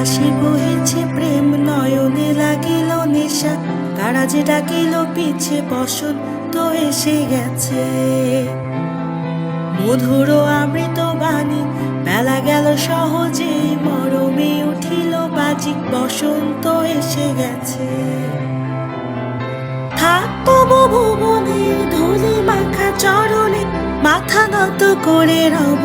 বহেছে প্রেম, নয়নে লাগিল নেশা। কারা যে ডাকিল, পিছে বসন্ত এসে গেছে। মধুর আমৃত বাণী, বেলা গেল সহজে, মরমে উঠিল বাজি বসন্ত এসে গেছে। থাকব ভুবনের ধুলি মাখা চরণে, মাথা নত করে রব।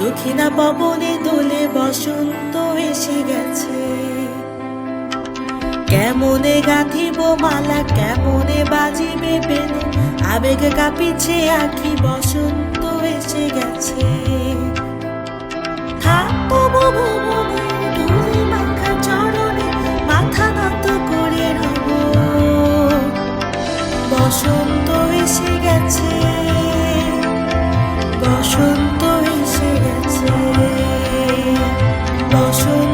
দক্ষিণা পবনে দোলে বসন্ত এসে গেছে। কেমনে গাঁথিব মালা, কেমনে বাজিবে বেনে আবেগে কাঁপিছে আঁকি বসন্ত এসে গেছে। থাকব মাখা করে বসন্ত এসে গেছে, বসন্ত 露出。